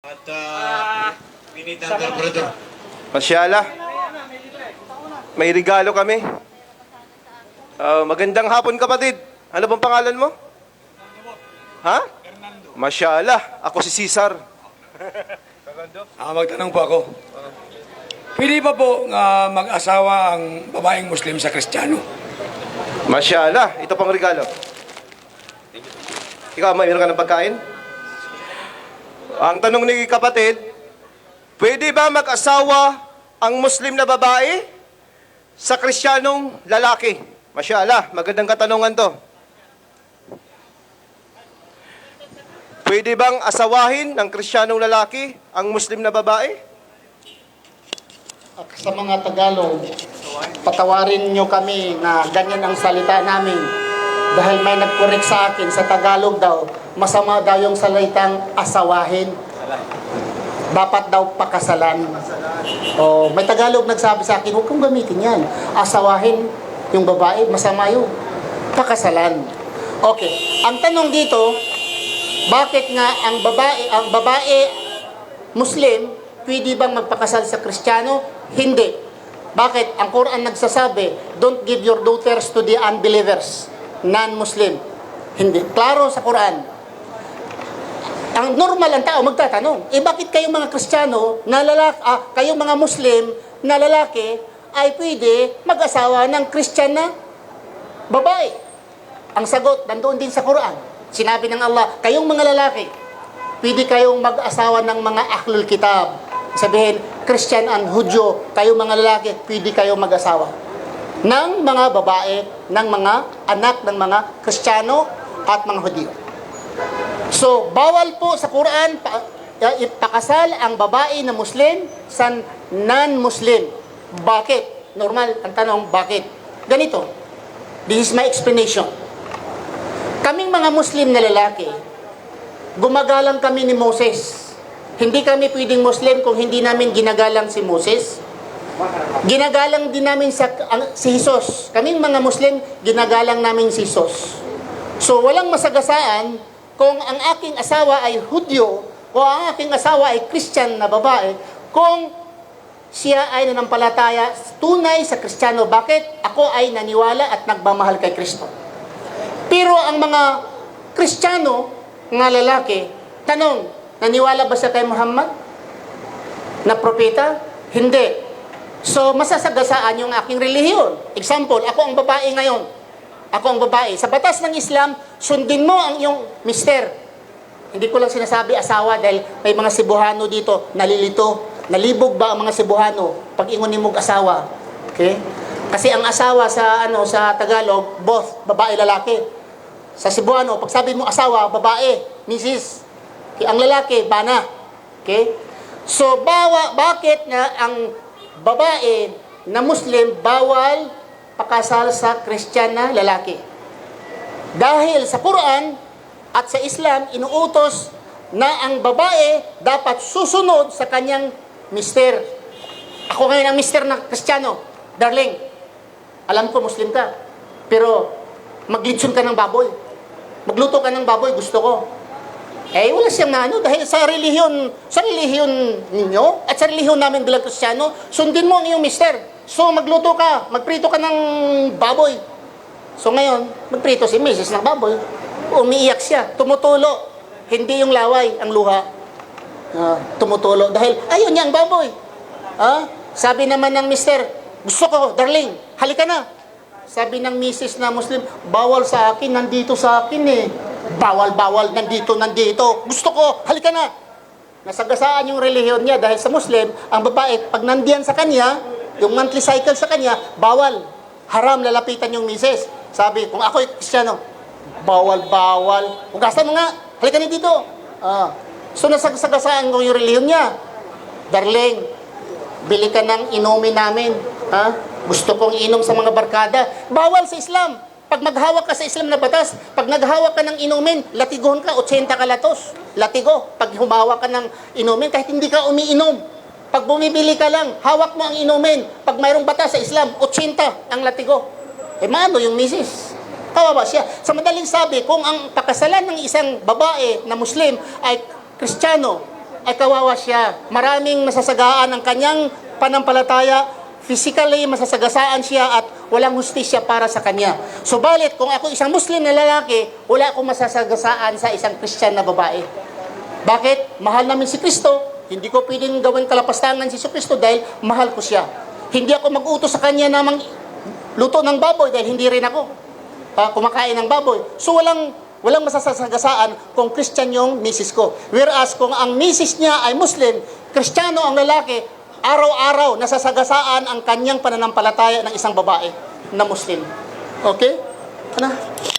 At uh, we need ang brother. Masyala. May regalo kami. Ah, magandang hapon kapatid. Ano bang pangalan mo? Ha? Masyala. Ako si Cesar. Ah, magtanong po ako. Pwede ba po nga mag-asawa ang babaeng Muslim sa Kristiyano? Masyala. Ito pang regalo. Ikaw, may meron ka ng pagkain? Ang tanong ni kapatid, pwede ba mag-asawa ang Muslim na babae sa Kristiyanong lalaki? Masyala, magandang katanungan to. Pwede bang asawahin ng Kristiyanong lalaki ang Muslim na babae? At sa mga Tagalog, patawarin nyo kami na ganyan ang salita namin. Dahil may nag-correct sa akin sa Tagalog daw, masama daw yung salitang asawahin. Dapat daw pakasalan. Oh, may Tagalog nagsabi sa akin, huwag kong gamitin yan. Asawahin yung babae, masama yun. Pakasalan. Okay, ang tanong dito, bakit nga ang babae, ang babae Muslim, pwede bang magpakasal sa Kristiyano? Hindi. Bakit? Ang Quran nagsasabi, don't give your daughters to the unbelievers, non-Muslim. Hindi. Klaro sa Quran. Ang normal ang tao magtatanong, eh bakit kayong mga Kristiyano, na lalaki, ah, kayong mga Muslim na lalaki, ay pwede mag-asawa ng Kristyan na babae? Ang sagot, nandoon din sa Quran. Sinabi ng Allah, kayong mga lalaki, pwede kayong mag-asawa ng mga ahlul kitab. Sabihin, Christian and Hudyo, kayong mga lalaki, pwede kayong mag-asawa. Ng mga babae, ng mga anak ng mga Kristiyano at mga Hudyo. So, bawal po sa Quran uh, ipakasal ang babae na Muslim sa non-Muslim. Bakit? Normal, ang tanong, bakit? Ganito. This is my explanation. Kaming mga Muslim na lalaki, gumagalang kami ni Moses. Hindi kami pwedeng Muslim kung hindi namin ginagalang si Moses. Ginagalang din namin sa, ang, si Jesus. Kaming mga Muslim, ginagalang namin si Jesus. So walang masagasaan kung ang aking asawa ay Hudyo o ang aking asawa ay Christian na babae kung siya ay nanampalataya tunay sa Kristiyano. Bakit? Ako ay naniwala at nagmamahal kay Kristo. Pero ang mga Kristiyano nga lalaki, tanong, naniwala ba siya kay Muhammad? Na propeta? Hindi. So, masasagasaan yung aking relihiyon. Example, ako ang babae ngayon. Ako ang babae. Sa batas ng Islam, sundin mo ang iyong mister. Hindi ko lang sinasabi asawa dahil may mga Cebuano dito, nalilito. Nalibog ba ang mga Cebuano pag ingon mo asawa? Okay? Kasi ang asawa sa ano sa Tagalog, both babae lalaki. Sa Cebuano, pag sabi mo asawa, babae, misis. Okay? Ang lalaki, bana. Okay? So, bawa, bakit nga ang babae na Muslim bawal pakasal sa Kristyan na lalaki? Dahil sa Quran at sa Islam, inuutos na ang babae dapat susunod sa kanyang mister. Ako ngayon ang mister na Kristiyano. Darling, alam ko Muslim ka. Pero maglitson ka ng baboy. Magluto ka ng baboy, gusto ko. Eh, wala siyang ano, dahil sa relihiyon, sa relihiyon ninyo, at sa relihiyon namin bilang Kristiyano, sundin mo ang iyong mister. So, magluto ka, magprito ka ng baboy. So, ngayon, magprito si Mrs. ng baboy. Umiiyak siya, tumutulo. Hindi yung laway, ang luha. Ah, tumutulo. Dahil, ayun niya ang baboy. Ah, sabi naman ng mister, gusto ko, darling, halika na. Sabi ng misis na Muslim, bawal sa akin, nandito sa akin eh. Bawal, bawal, nandito, nandito. Gusto ko, halika na. Nasagasaan yung relihiyon niya dahil sa Muslim, ang babae, pag nandiyan sa kanya, yung monthly cycle sa kanya, bawal. Haram lalapitan yung misis. Sabi, kung ako'y kristyano, bawal, bawal. Hugasan mo nga, halika na dito. Ah. So nasagasaan ko yung relihiyon niya. Darling, bili ka ng inumin namin. Ha? Gusto kong inom sa mga barkada. Bawal sa Islam. Pag maghawak ka sa Islam na batas, pag naghawak ka ng inumin, latigohon ka, 80 kalatos. Latigo. Pag humawak ka ng inumin, kahit hindi ka umiinom. Pag bumibili ka lang, hawak mo ang inumin. Pag mayroong batas sa Islam, 80 ang latigo. Eh, maano yung misis? Kawawa siya. Sa madaling sabi, kung ang pakasalan ng isang babae na Muslim ay Kristiyano, ay kawawa siya. Maraming masasagaan ang kanyang panampalataya, physically masasagasaan siya at walang hustisya para sa kanya. Subalit, kung ako isang Muslim na lalaki, wala akong masasagasaan sa isang Christian na babae. Bakit? Mahal namin si Kristo. Hindi ko pwedeng gawin kalapastangan si Kristo dahil mahal ko siya. Hindi ako mag-utos sa kanya na mang luto ng baboy dahil hindi rin ako ah, kumakain ng baboy. So walang walang masasagasaan kung Christian yung misis ko. Whereas kung ang misis niya ay Muslim, Kristiyano ang lalaki, araw-araw nasasagasaan ang kanyang pananampalataya ng isang babae na Muslim. Okay? Ano?